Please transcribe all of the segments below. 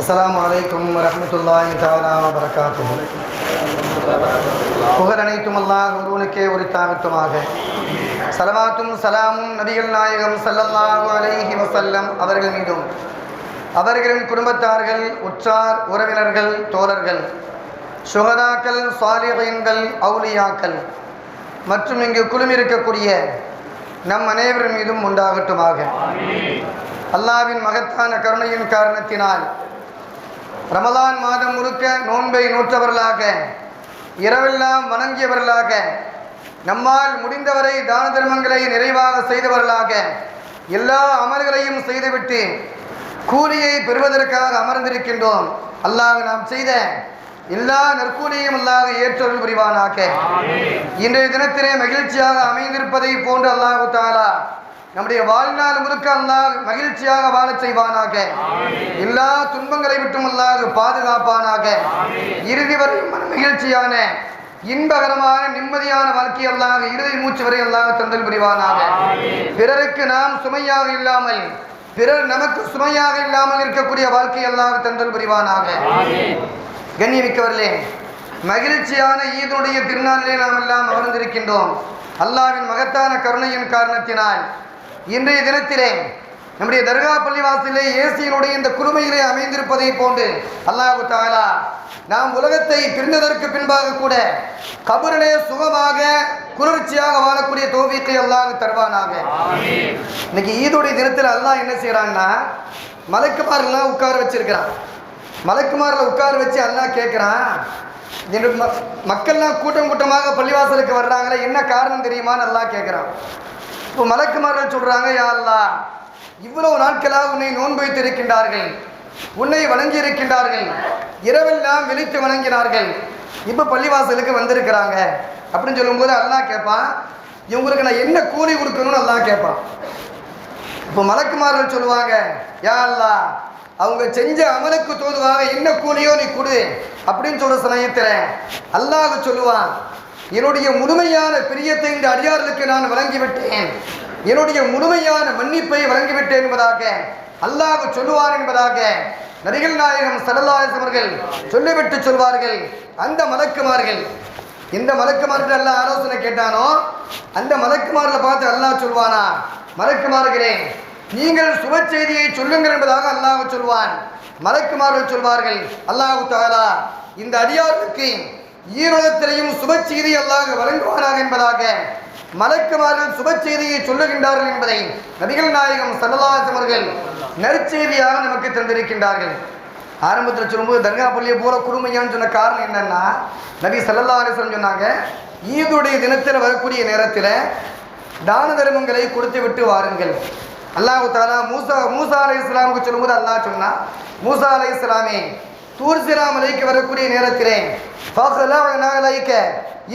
அஸ்ஸலாமு அலைக்கும் வரஹ்மத்துல்லாஹி தஆலா வபரகாத்துஹு. புகழ் அனைத்தும் அல்லாஹ் ஒருவனுக்கே உரித்தாகட்டுமாக. சலவாத்தும் சலாமும் நபிகள் நாயகம் ஸல்லல்லாஹு அலைஹி வஸல்லம் அவர்கள் மீதும். அவர்களின் குடும்பத்தார்கள் உற்றார் உறவினர்கள் தோழர்கள் சுகதாக்கள் சாலிஹீன்கள் அவுலியாக்கள் மற்றும் இங்கு குழுமிருக்கக்கூடிய நம் அனைவர் மீதும் உண்டாகட்டுமாக. அல்லாவின் மகத்தான கருணையின் காரணத்தினால் ரமலான் மாதம் முழுக்க நோன்பை நூற்றவர்களாக இரவெல்லாம் வணங்கியவர்களாக நம்மால் முடிந்தவரை தான தர்மங்களை நிறைவாக செய்தவர்களாக எல்லா அமல்களையும் செய்துவிட்டு கூலியை பெறுவதற்காக அமர்ந்திருக்கின்றோம். அல்லாஹ் நாம் செய்த எல்லா நற்கூலியும் அல்லாஹ் ஏற்றொருள் புரிவானாக. இன்றைய தினத்திலே மகிழ்ச்சியாக அமைந்திருப்பதை போன்று அல்லாஹு தாலா நம்முடைய வாழ்நாள் முழுக்க அல்லாஹ் மகிழ்ச்சியாக வாழச் செய்வானாக. எல்லா துன்பங்களை விட்டும் அல்லாஹ் பாதுகாப்பானாக. இறுதி வரை மன மகிழ்ச்சியான இன்பகரமான நிம்மதியான வாழ்க்கை அல்லாஹ் இறுதி மூச்சு வரை அல்லாஹ் தந்தல் புரிவானாக. பிறருக்கு நாம் சுமையாக இல்லாமல் பிறர் நமக்கு சுமையாக இல்லாமல் இருக்கக்கூடிய வாழ்க்கை அல்லாஹ் தந்தல் புரிவானாக. கண்ணியமிக்கவர்களே மகிழ்ச்சியான ஈதுடைய திருநாளிலே நாம் எல்லாம் அமர்ந்திருக்கின்றோம். அல்லாவின் மகத்தான கருணையின் காரணத்தினால் இன்றைய தினத்திலே நம்முடைய தர்கா பள்ளிவாசலிலே ஏசியினுடைய இந்த குழுமையிலே அமைந்திருப்பதை போன்று அல்லாஹு தாலா நாம் உலகத்தை பிரிந்ததற்கு பின்பாக கூட கபரிலே சுகமாக குளிர்ச்சியாக வாழக்கூடிய தோவியத்தை அல்லாஹ் தருவானாக. இன்னைக்கு ஈதுடைய தினத்தில் அல்லாஹ் என்ன செய்கிறான்னா மலைக்குமாரெல்லாம் உட்கார வச்சிருக்கிறான். மலைக்குமாரில் உட்கார வச்சு அல்லாஹ் கேட்குறான் என்னோட மக்கள்லாம் கூட்டம் கூட்டமாக பள்ளிவாசலுக்கு வர்றாங்களே என்ன காரணம் தெரியுமான்னு நல்லா கேட்குறான் இப்போ மலக்குமார்கள் சொல்கிறாங்க யா இவ்வளவு நாட்களாக உன்னை நோன்பு வைத்து இருக்கின்றார்கள் உன்னை வணங்கி இருக்கின்றார்கள் இரவெல்லாம் விழித்து வணங்கினார்கள். இப்போ பள்ளிவாசலுக்கு வந்திருக்கிறாங்க. அப்படின்னு சொல்லும்போது அல்லாஹ் கேட்பான் இவங்களுக்கு நான் என்ன கூலி கொடுக்கணும்னு அல்லா கேட்பான் இப்போ மலக்குமார்கள் சொல்லுவாங்க யா அல்லா அவங்க செஞ்ச அமலுக்கு தோதுவாக என்ன கூலியோ நீ கொடு அப்படின்னு சொல்ற சமயத்தில் அல்லாஹ் சொல்லுவான் என்னுடைய முழுமையான பிரியத்தை இந்த அடியார்களுக்கு நான் வழங்கிவிட்டேன். என்னுடைய முழுமையான மன்னிப்பை வழங்கிவிட்டேன் என்பதாக அல்லாஹ் சொல்லுவார் என்பதாக நரிகள் நாயகம் சரலாயஸ் அவர்கள் சொல்லிவிட்டு சொல்வார்கள். அந்த மலக்குமார்கள் எந்த மலக்குமார்கள் எல்லாம் ஆலோசனை கேட்டானோ அந்த மலக்குமாரில் பார்த்து அல்லாஹ் சொல்வானா மலக்குமார்களே நீங்கள் சுப செய்தியை சொல்லுங்கள் என்பதாக அல்லாஹ் சொல்வான். மலக்குமார்கள் சொல்வார்கள் அல்லாஹு தாலா இந்த அடியாருக்கு ஈரோகத்திலையும் சுப செய்தி அல்லாஹ் வழங்குவானாக என்பதாக. மலக்குமார்கள் சுப செய்தியை சொல்லுகின்றார்கள் என்பதை நபிகள் நாயகம் சல்லல்லாஹம் அவர்கள் நற்செய்தியாக நமக்கு தந்திருக்கின்றார்கள். ஆரம்பத்தில் சொல்லும்போது தர்கா பள்ளியை போல குடுமையான்னு சொன்ன காரணம் என்னன்னா நபி சல்லல்லா அலிஸ்லம் சொன்னாங்க ஈதுடைய தினத்தில் வரக்கூடிய நேரத்தில் தான தர்மங்களை கொடுத்து விட்டு வாருங்கள். அல்லாஹு தாலா மூசா மூசா அலை இஸ்லாமுக்கு சொல்லும்போது அல்லாஹ் சொன்னா மூசா அலை இஸ்லாமே தூர்சிரா மலைக்கு வரக்கூடிய நேரத்திலே நாகலைக்க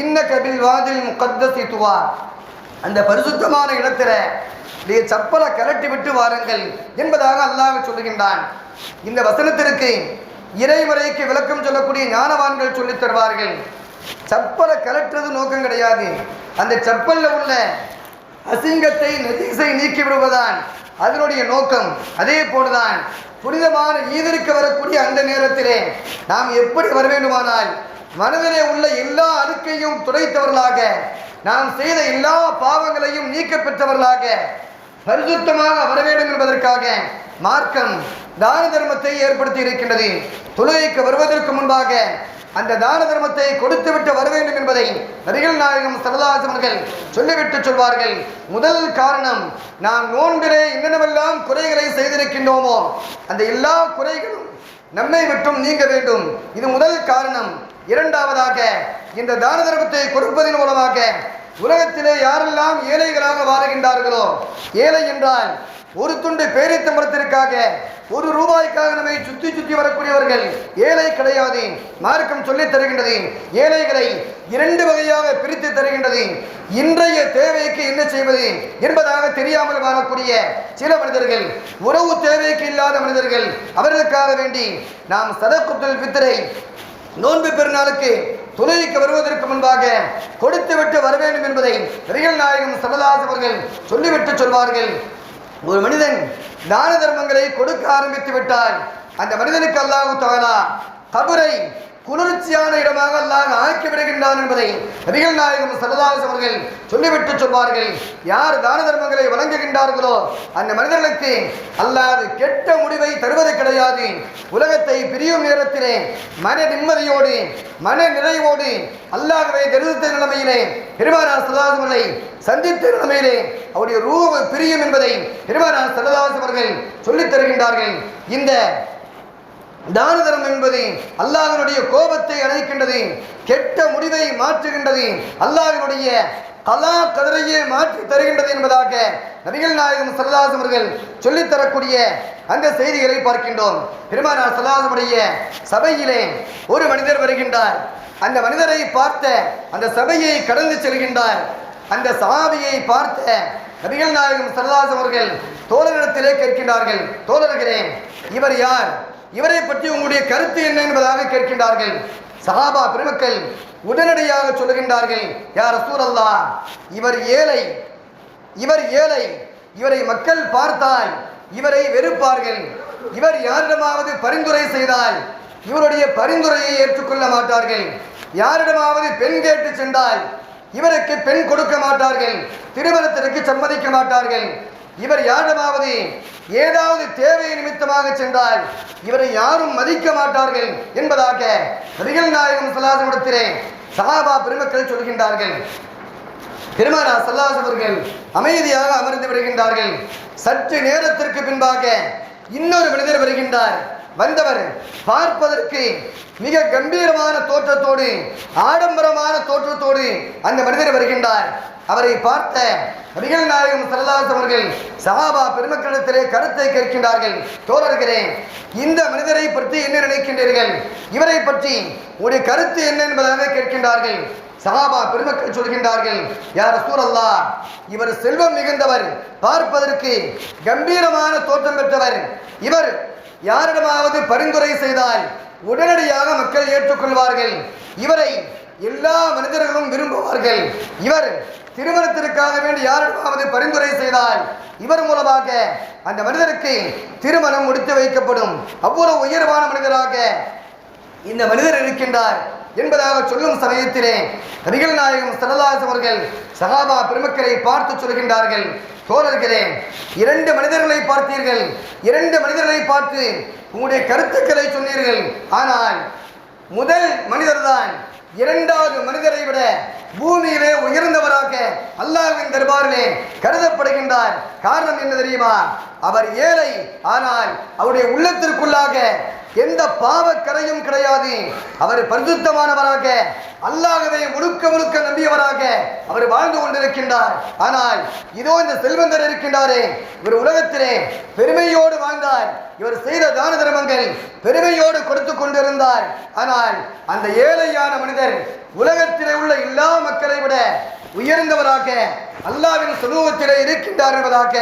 இன்ன கபில் வாதில் முகத்தசி துவா. அந்த பரிசுத்தமான இடத்துல நீ சப்பலை கலட்டி விட்டு வாருங்கள் என்பதாக அல்லாஹ் சொல்லுகின்றான். இந்த வசனத்திற்கு இறைமுறைக்கு விளக்கம் சொல்லக்கூடிய ஞானவான்கள் சொல்லித் தருவார்கள். சப்பலை கலட்டுறது நோக்கம் கிடையாது. அந்த செப்பலில் உள்ள அசிங்கத்தை நஜீஸை நீக்கி விடுவதான் அதனுடைய நோக்கம் அதே போலதான். புனிதமான ஈதருக்கு வரக்கூடிய அந்த நேரத்திலே நாம் எப்படி வர வேண்டுமானால் மனதிலே உள்ள எல்லா அழுக்கையும் துடைத்தவர்களாக நாம் செய்த எல்லா பாவங்களையும் நீக்க பெற்றவர்களாக பரிசுத்தமாக வர வேண்டும் என்பதற்காக மார்க்கம் தான தர்மத்தை ஏற்படுத்தி இருக்கின்றது. தொழுகைக்கு வருவதற்கு முன்பாக அந்த தான தர்மத்தை கொடுத்து என்பதை நரிகள் நாயகம் சரதாசம் சொல்லிவிட்டு சொல்வார்கள். முதல் காரணம் நாம் நோன்பிலே என்னென்னவெல்லாம் குறைகளை செய்திருக்கின்றோமோ அந்த எல்லா குறைகளும் நம்மை விட்டும் நீங்க வேண்டும். இது முதல் காரணம். இரண்டாவதாக இந்த தான தர்மத்தை கொடுப்பதன் மூலமாக உலகத்திலே யாரெல்லாம் ஏழைகளாக வாழுகின்றார்களோ ஏழை என்றால் ஒரு துண்டு பேரித்தம்பரத்திற்காக ஒரு ரூபாய்க்காக நம்மை சுத்தி சுத்தி வரக்கூடியவர்கள். ஏழை கிடையாது மார்க்கம் சொல்லித் தருகின்றது. ஏழைகளை இரண்டு வகையாக பிரித்து தருகின்றது. இன்றைய தேவைக்கு என்ன செய்வது என்பதாக தெரியாமல் வாழக்கூடிய சில மனிதர்கள் உறவு தேவைக்கு இல்லாத மனிதர்கள் அவர்களுக்காக வேண்டி நாம் சதக்குத்தல் பித்தரை நோன்பு பெருநாளுக்கு துணைக்கு வருவதற்கு முன்பாக கொடுத்து விட்டு வர வேண்டும் என்பதை ரியல் நாயகம் சமதாஸ் அவர்கள் சொல்லிவிட்டு சொல்வார்கள். ஒரு மனிதன் தான தர்மங்களை கொடுக்க ஆரம்பித்து விட்டால் அந்த மனிதனுக்கு அல்லாஹு தஆலா கபரை குளிர்ச்சியான இடமாக அல்லாஹ் ஆக்கி விடுகின்றான் என்பதை நபிகள் நாயகம் சரதாஸ் அவர்கள் சொல்லிவிட்டு சொல்வார்கள். யார் தான தர்மங்களை வழங்குகின்றார்களோ அந்த மனிதர்களுக்கு அல்லாது கெட்ட முடிவை தருவது கிடையாது. உலகத்தை பிரியும் நேரத்திலே மன நிம்மதியோடு மன நிறைவோடு அல்லாஹ்வை தெரிவித்த நிலைமையிலே பெருமானார் சரதாஸ் அவர்களை சந்தித்த நிலைமையிலே அவருடைய ரூப பிரியும் என்பதை பெருமானார் சரதாஸ் அவர்கள் சொல்லித் தருகின்றார்கள். இந்த தான தரம் என்பது அல்லாஹனுடைய கோபத்தை அணைக்கின்றது கெட்ட முடிவை மாற்றுகின்றது. அல்லாஹனுடைய கலா கதிரையே மாற்றி தருகின்றது என்பதாக நபிகள் நாயகம் சரதாஸ் அவர்கள் சொல்லித்தரக்கூடிய அந்த செய்திகளை பார்க்கின்றோம். பெருமானார் சரதாசமுடைய சபையிலே ஒரு மனிதர் வருகின்றார். அந்த மனிதரை பார்த்த அந்த சபையை கடந்து செல்கின்றார். அந்த சஹாபியை பார்த்த நபிகள் நாயகம் சரதாஸ் அவர்கள் தோழரிடத்திலே கேட்கின்றார்கள் தோழர்களே இவர் யார்? இவரை பற்றி உங்களுடைய கருத்து என்ன என்பதாக கேட்கின்றார்கள். சஹாபா பெருமக்கள் உடனடியாக சொல்லுகின்றார்கள் யார் சூரல்லா இவர் ஏழை இவர் ஏழை இவரை மக்கள் பார்த்தால் இவரை வெறுப்பார்கள். இவர் யாரிடமாவது பரிந்துரை செய்தால் இவருடைய பரிந்துரையை ஏற்றுக்கொள்ள மாட்டார்கள். யாரிடமாவது பெண் கேட்டு சென்றால் இவருக்கு பெண் கொடுக்க மாட்டார்கள். திருமணத்திற்கு சம்மதிக்க மாட்டார்கள். இவர் யாரிடமாவது ஏதாவது தேவை நிமித்தமாக சென்றால் இவரை யாரும் மதிக்க மாட்டார்கள் என்பதாக ரிகல் நாயகம் சலாசமிடத்திலே சஹாபா பெருமக்கள் சொல்கின்றார்கள். பெருமானா சல்லாஸ் அவர்கள் அமைதியாக அமர்ந்து விடுகின்றார்கள். சற்று நேரத்திற்கு பின்பாக இன்னொரு மனிதர் வருகின்றார். வந்தவர் பார்ப்பதற்கு மிக கம்பீரமான தோற்றத்தோடு ஆடம்பரமான தோற்றத்தோடு அந்த மனிதர் வருகின்றார். அவரை பார்த்த நபிகள் நாயகம் சரதாஸ் அவர்கள் சஹாபா பெருமக்களிடத்திலே கருத்தை கேட்கின்றார்கள். தோழர்களே இந்த மனிதரை பற்றி என்ன நினைக்கின்றீர்கள்? இவரை பற்றி ஒரு கருத்து என்ன என்பதாக கேட்கின்றார்கள். சஹாபா பெருமக்கள் சொல்கின்றார்கள் யார் சூரல்லா இவர் செல்வம் மிகுந்தவர் பார்ப்பதற்கு கம்பீரமான தோற்றம் பெற்றவர். இவர் யாரிடமாவது பரிந்துரை செய்தால் உடனடியாக மக்கள் ஏற்றுக்கொள்வார்கள். இவரை எல்லா மனிதர்களும் விரும்புவார்கள். இவர் திருமணத்திற்காக வேண்டி யாரிடமாவது பரிந்துரை செய்தால் இவர் மூலமாக அந்த மனிதருக்கு திருமணம் முடித்து வைக்கப்படும். அவ்வளவு உயர்வான மனிதராக இந்த மனிதர் இருக்கின்றார் என்பதாக சொல்லும் சமயத்திலே நபிகள் நாயகம் சரதாஸ் அவர்கள் சகாபா பெருமக்களை பார்த்து சொல்கின்றார்கள். தோழர்களே இரண்டு மனிதர்களை பார்த்தீர்கள். இரண்டு மனிதர்களை பார்த்து உங்களுடைய கருத்துக்களை சொன்னீர்கள். ஆனால் முதல் மனிதர்தான் இரண்டாவது மனிதரை விட பூமியிலே உயர்ந்தவராக அல்லாஹ்வின் தர்பாரிலே கருதப்படுகின்றார். காரணம் என்ன தெரியுமா? அவர் ஏழை ஆனால் அவருடைய உள்ளத்திற்குள்ளாக எந்த பாவக்கரையும் கிடையாது. அவர் பரிசுத்தமானவராக அல்லாகவே முழுக்க முழுக்க நம்பியவராக அவர் வாழ்ந்து கொண்டிருக்கின்றார். ஆனால் இதோ இந்த செல்வந்தர் இருக்கின்றாரே இவர் உலகத்திலே பெருமையோடு வாழ்ந்தார். இவர் செய்த தான தர்மங்கள் பெருமையோடு கொடுத்து கொண்டிருந்தார். ஆனால் அந்த ஏழையான மனிதர் உலகத்திலே உள்ள எல்லா மக்களை விட உயர்ந்தவராக அல்லாவின் சமூகத்திலே இருக்கின்றார் என்பதாக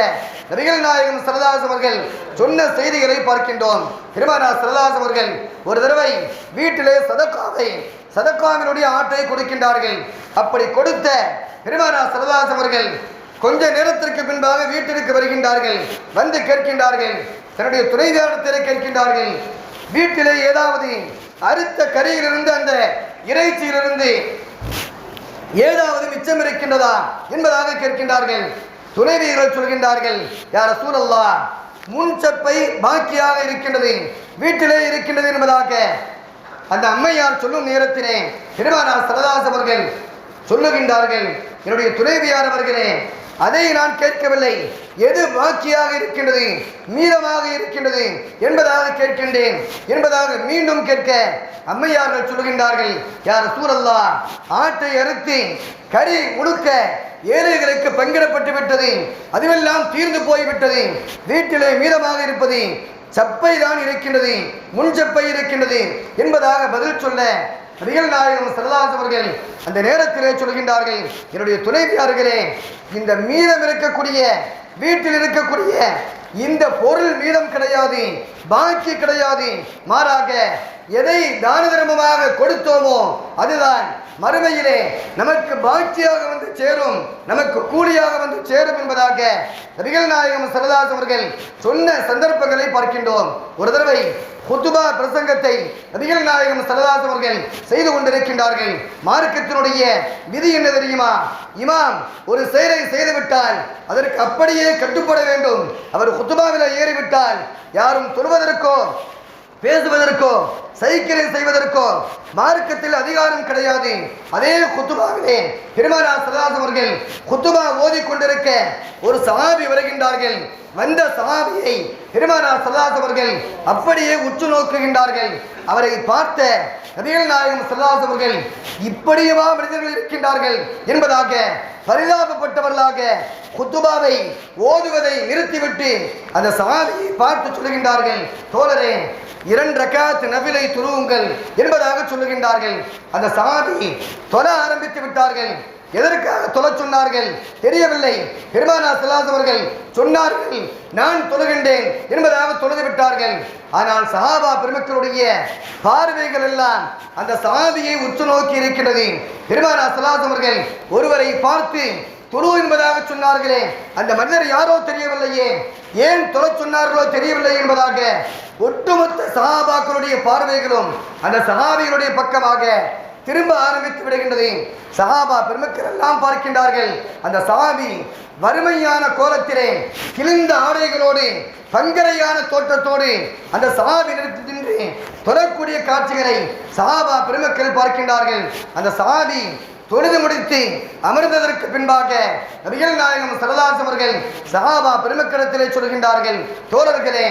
நபிகள் நாயகம் சரதாஸ் அவர்கள் சொன்ன செய்திகளை பார்க்கின்றோம். திருமணா சரதாஸ் அவர்கள் ஒரு தடவை வீட்டிலே சதக்காவை சதக்காவினுடைய ஆட்டை கொடுக்கின்றார்கள். அப்படி கொடுத்த பெருமானா சரதாஸ் அவர்கள் கொஞ்ச நேரத்திற்கு பின்பாக வீட்டிற்கு வருகின்றார்கள். வந்து கேட்கின்றார்கள். தன்னுடைய துணைவியாரத்திலே கேட்கின்றார்கள். வீட்டிலே ஏதாவது அறுத்த கரையிலிருந்து அந்த இறைச்சியிலிருந்து ஏதாவது மிச்சம் இருக்கின்றதா என்பதாக கேட்கின்றார்கள். துணைவியர்கள் சொல்கின்றார்கள் யார் சூழல்லா முன்சப்பை பாக்கியாக இருக்கின்றது வீட்டிலே இருக்கின்றது என்பதாக. அந்த அம்மையார் சொல்லும் நேரத்திலே பெருமானார் சரதாஸ் அவர்கள் சொல்லுகின்றார்கள் என்னுடைய துணைவியார் அவர்களே அதை நான் கேட்கவில்லை. எது பாக்கியாக இருக்கின்றது மீதமாக இருக்கின்றது என்பதாக கேட்கின்றேன் என்பதாக மீண்டும் கேட்க அம்மையார்கள் சொல்கின்றார்கள் யார் சூழல்லா ஆட்டை அறுத்து கறி முழுக்க ஏழைகளுக்கு பங்கிடப்பட்டு விட்டது. அதுவெல்லாம் தீர்ந்து போய்விட்டது. வீட்டிலே மீதமாக இருப்பது சப்பை தான் இருக்கின்றது. முன் சப்பை இருக்கின்றது என்பதாக பதில் சொல்ல நபிகள் நாயகம் சரதாஸ் அவர்கள் அந்த நேரத்திலே சொல்கின்றார்கள். என்னுடைய துணைவியார்களே இந்த மீதம் இருக்கக்கூடிய வீட்டில் இருக்கக்கூடிய இந்த பொருள் மீதம் கிடையாது பாக்கி கிடையாது. மாறாக எதை தான தர்மமாக கொடுத்தோமோ அதுதான் மறுமையிலே நமக்கு பாக்கியாக வந்து சேரும் நமக்கு கூலியாக வந்து சேரும் என்பதாக நபிகள் நாயகம் சரதாஸ் அவர்கள் சொன்ன சந்தர்ப்பங்களை பார்க்கின்றோம். ஒரு தடவை குத்துபா பிரசங்கத்தை நபிகள் நாயகம் சரதாஸ் அவர்கள் செய்து கொண்டிருக்கின்றார்கள். மார்க்கத்தினுடைய விதி என்ன தெரியுமா? இமாம் ஒரு செயலை செய்துவிட்டால் அதற்கு அப்படியே கட்டுப்பட வேண்டும். அவர் குத்துபாவில் ஏறிவிட்டால் யாரும் தொழுவதற்கோ பேசுவதற்கோ சைக்கிளை செய்வதற்கோ மார்க்கத்தில் அதிகாரம் கிடையாது. அதே குத்துபாவிலே பெருமானா சதாஸ் அவர்கள் குத்துபா ஓதி கொண்டிருக்க ஒரு சஹாபி வருகின்றார்கள். வந்த சஹாபியை பெருமானா சதாஸ் அவர்கள் அப்படியே உற்று நோக்குகின்றார்கள். அவரை பார்த்த நபிகள் நாயகம் சதாஸ் அவர்கள் இப்படியுமா மனிதர்கள் இருக்கின்றார்கள் என்பதாக பரிதாபப்பட்டவர்களாக குத்துபாவை ஓதுவதை நிறுத்திவிட்டு அந்த சஹாபியை பார்த்து சொல்லுகின்றார்கள். தோழரே இரண்டு ரக்காத் நபிலை துருவுங்கள் என்பதாக சொல்லுகின்றார்கள். அந்த சமாதி தொல ஆரம்பித்து விட்டார்கள். எதற்காக தொலை சொன்னார்கள்? தெரியவில்லை. பெருமானா செல்லாதவர்கள் சொன்னார்கள் நான் தொழுகின்றேன் என்பதாக தொழுது விட்டார்கள். ஆனால் சஹாபா பெருமக்களுடைய பார்வைகள் எல்லாம் அந்த சமாதியை உற்று நோக்கி இருக்கிறது. பெருமானா செல்லாதவர்கள் ஒருவரை பார்த்து தொழு என்பதாக சொன்னார்களே அந்த மனிதர் யாரோ தெரியவில்லையே. ஏன் தொலை சொன்னார்களோ தெரியவில்லை என்பதாக ஒட்டுமொத்த சஹாபாக்களுடைய பார்வைகளும் அந்த சஹாபிகளுடைய பக்கமாக திரும்ப ஆரம்பித்து விடுகின்றது. சஹாபா பெருமக்கள் எல்லாம் பார்க்கின்றார்கள். அந்த சஹாபி வறுமையான கோலத்திலே கிழிந்த ஆடைகளோடு பங்கரையான தோற்றத்தோடு அந்த சஹாபி நிறுத்தி நின்று தொழக்கூடிய காட்சிகளை சஹாபா பெருமக்கள் பார்க்கின்றார்கள். அந்த சஹாபி தொழுது முடித்து அமர்ந்ததற்கு பின்பாக நபிகள் நாயகம் சரதாஸ் அவர்கள் சஹாபா பெருமக்களிடத்திலே சொல்கின்றார்கள் தோழர்களே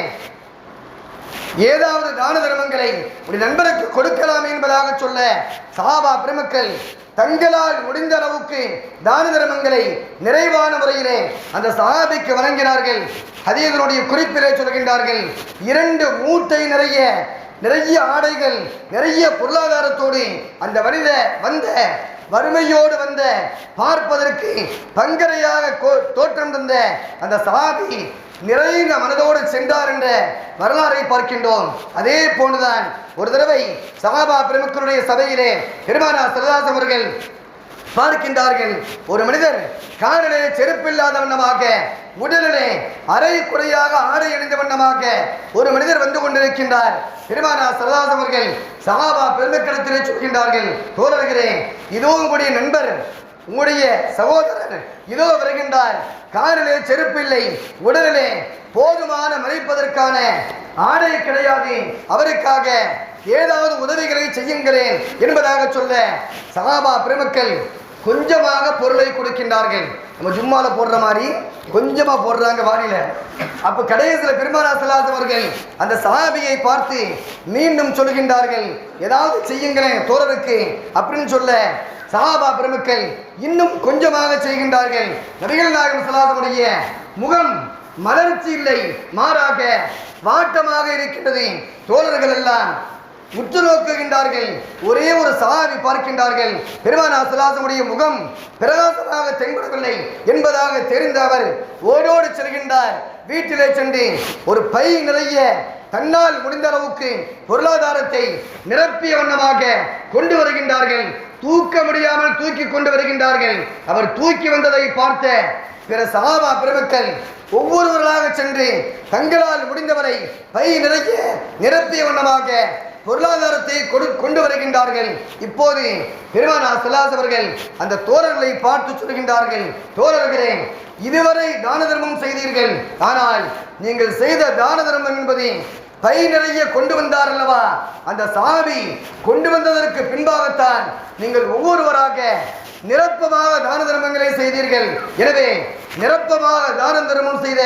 ஏதாவது தான தர்மங்களை ஒரு நண்பருக்கு கொடுக்கலாம் என்பதாக சொல்ல சாபா பெருமக்கள் தங்களால் முடிந்த அளவுக்கு தான தர்மங்களை நிறைவான முறையிலே அந்த சஹாபிக்கு வழங்கினார்கள். அதேதனுடைய குறிப்பிலே சொல்கின்றார்கள் இரண்டு மூட்டை நிறைய நிறைய ஆடைகள் நிறைய பொருளாதாரத்தோடு அந்த மனித வந்த வறுமையோடு வந்த பார்ப்பதற்கு பங்கரையாக கோ- தோற்றம் தந்த அந்த சாபி நிறைந்த மனதோடு சென்றார் என்ற வரலாறை பார்க்கின்றோம். அதே போன்றுதான் ஒரு தடவை சஹாபா பிரமுக்கருடைய சபையிலே பெருமானா சரதாஸ் அவர்கள் பார்க்கின்றார்கள். ஒரு மனிதர் காலிலே செருப்பில்லாத வண்ணமாக உடலிலே அரை குறையாக ஆடை அணிந்த வண்ணமாக ஒரு மனிதர் வந்து கொண்டிருக்கின்றார். பெருமானா சரதாஸ் அவர்கள் சகாபா பெருமக்களத்திலே சொல்கின்றார்கள் தோழர்களே இதோ கூடிய நண்பர் உங்களுடைய சகோதரர் இதோ வருகின்றார். காரிலே செருப்பில்லை உடலிலே போதுமான மறைப்பதற்கான ஆடை கிடையாது. அவருக்காக ஏதாவது உதவிகளை செய்யுங்களேன் என்பதாக சொல்ல சகாபா பெருமக்கள் கொஞ்சமாக பொருளை கொடுக்கின்றார்கள். நம்ம ஜும்மால போடுற மாதிரி கொஞ்சமா போடுறாங்க வாரியில் அப்ப கடைசியில் பெருமானா சலாஸ் அவர்கள் அந்த சஹாபியை பார்த்து மீண்டும் சொல்கின்றார்கள். ஏதாவது செய்யுங்களேன் தோழருக்கு அப்படின்னு சொல்ல சஹாபா பெருமக்கள் இன்னும் கொஞ்சமாக செய்கின்றார்கள். நபிகள் நாயகம் சலாசமுடைய முகம் மலர்ச்சி இல்லை மாறாக வாட்டமாக இருக்கின்றது. தோழர்கள் எல்லாம் உற்று நோக்குகின்றார்கள் ஒரே ஒரு சஹாபி பார்க்கின்றார்கள். பெருமானா சலாசமுடைய முகம் பிரகாசமாக தென்படவில்லை என்பதாக தெரிந்த அவர் ஓடோடு செல்கின்றார். வீட்டிலே சென்று ஒரு பை நிறைய தன்னால் முடிந்த அளவுக்கு பொருளாதாரத்தை நிரப்பிய வண்ணமாக கொண்டு வருகின்றார்கள். தூக்க முடியாமல் தூக்கி கொண்டு வருகின்றார்கள். அவர் தூக்கி வந்ததை பார்த்த பிற சகாபா பெருமக்கள் ஒவ்வொருவர்களாக சென்று தங்களால் முடிந்தவரை பை நிறைய நிரப்பிய வண்ணமாக பொருளாதாரத்தை கொடு கொண்டு வருகின்றார்கள். இப்போது பெருமானா செல்லாஸ் அவர்கள் அந்த தோழர்களை பார்த்து சொல்கின்றார்கள். தோழர்களே இதுவரை தான தர்மம் செய்தீர்கள். ஆனால் நீங்கள் செய்த தான தர்மம் என்பது பை நிறைய கொண்டு வந்தார் அல்லவா அந்த சாமி கொண்டு வந்ததற்கு பின்பாகத்தான் நீங்கள் ஒவ்வொருவராக நிரப்பமாக தான தர்மங்களை செய்தீர்கள். எனவே நிரப்பமாக தான தர்மம் செய்த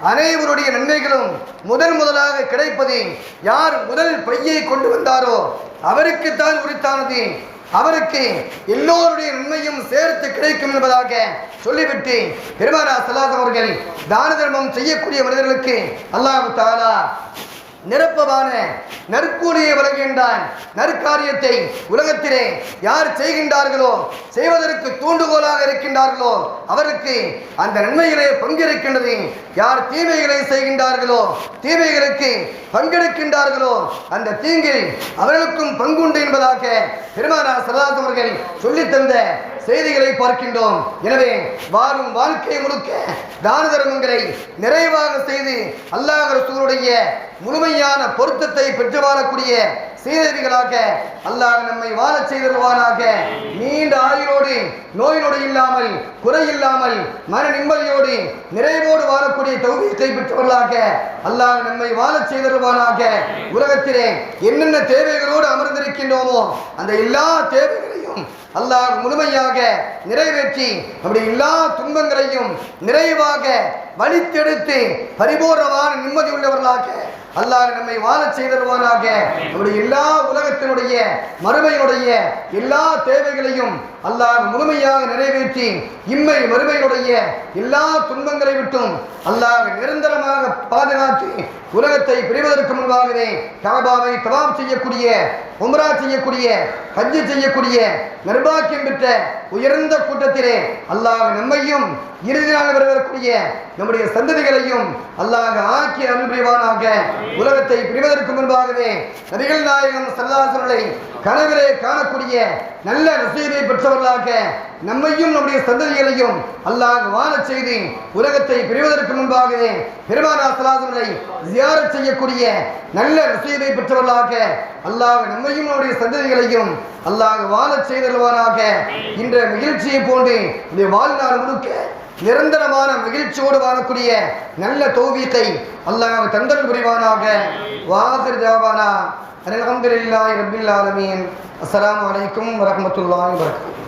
அனைவருடைய நன்மைகளும் முதல் முதலாக கிடைப்பது யார் முதல் பையை கொண்டு வந்தாரோ அவருக்குத்தான் உரித்தானது. அவருக்கு எல்லோருடைய நன்மையும் சேர்த்து கிடைக்கும் என்பதாக சொல்லிவிட்டு பெருமானா சல்லாதவர்கள் அவர்கள் தான தர்மம் செய்யக்கூடிய மனிதர்களுக்கு அல்லாஹ் தாலா நிரப்பவான நற்கூலியை வழங்குகின்றான். நற்காரியத்தை உலகத்திலே யார் செய்கின்றார்களோ செய்வதற்கு தூண்டுகோலாக இருக்கின்றார்களோ அவருக்கு அந்த நன்மைகளை பங்கிருக்கின்றது. யார் தீமைகளை செய்கின்றார்களோ தீமைகளுக்கு பங்கெடுக்கின்றார்களோ அந்த தீங்கில் அவர்களுக்கும் பங்குண்டு என்பதாக பெருமானா சரதாஸ் அவர்கள் சொல்லித் தந்த செய்திகளை பார்க்கின்றோம். எனவே வாழும் வாழ்க்கை முழுக்க தான தர்மங்களை நிறைவாக செய்து அல்லாஹ் ரசூருடைய முழுமையான பொருத்தத்தை பெற்று வாழக்கூடிய சீரதிகளாக அல்லாஹ் நம்மை வாழச் செய்திருவானாக. நீண்ட ஆயுளோடு நோய் நொடி இல்லாமல் குறை இல்லாமல் மன நிம்மதியோடு நிறைவோடு வாழக்கூடிய தௌபியத்தை பெற்றவர்களாக அல்லாஹ் நம்மை வாழச் செய்திருவானாக. உலகத்திலே என்னென்ன தேவைகளோடு அமர்ந்திருக்கின்றோமோ அந்த எல்லா தேவைகளையும் அல்லாஹ் முழுமையாக நிறைவேற்றி அப்படி எல்லா துன்பங்களையும் நிறைவாக வலித்தெடுத்து பரிபூர்ணமான நிம்மதி உள்ளவர்களாக அல்லாஹ் நம்மை வாழச் செய்தருவானாக. நம்முடைய எல்லா உலகத்தினுடைய மறுமையுடைய எல்லா தேவைகளையும் அல்லாஹ் முழுமையாக நிறைவேற்றி இம்மை மறுமையுடைய எல்லா துன்பங்களை விட்டும் அல்லாஹ் நிரந்தரமாக பாதுகாத்து உலகத்தை பிரிவதற்கு முன்பாகவே கபாவை தவாம் செய்யக்கூடிய உம்ரா செய்யக்கூடிய ஹஜ்ஜு செய்யக்கூடிய நிர்பாக்கியம் பெற்ற உயர்ந்த கூட்டத்திலே அல்லாஹ் நம்மையும் இறுதி நாள் வரக்கூடிய நம்முடைய சந்ததிகளையும் அல்லாஹ் ஆக்கி அருள் உலகத்தை பிரிவதற்கு முன்பாகவே நபிகள் நாயகம் சல்லாசர்களை கனவிலே காணக்கூடிய நல்ல நசீதை பெற்றவர்களாக நம்மையும் நம்முடைய சந்ததிகளையும் அல்லாஹ் வாழச் செய்து உலகத்தை பிரிவதற்கு முன்பாகவே பெருமானா சலாசர்களை ஜியாரத் செய்யக்கூடிய நல்ல நசீதை பெற்றவர்களாக அல்லாஹ் நம்மையும் நம்முடைய சந்ததிகளையும் அல்லாஹ் வாழச் செய்தல்வானாக இன்ற மகிழ்ச்சியை போன்று இந்த வாழ்நாள் முழுக்க நிரந்தரமான மகிழ்ச்சியோடு வாழக்கூடிய நல்ல தௌவீத்தை அல்லாஹ் தந்தல் புரிவானாக. வாசர் ஜாவானா அல்ஹம்துலில்லாஹி ரப்பில் ஆலமீன். அஸ்ஸலாமு அலைக்கும் வரஹ்மத்துல்லாஹி வபரகாத்துஹு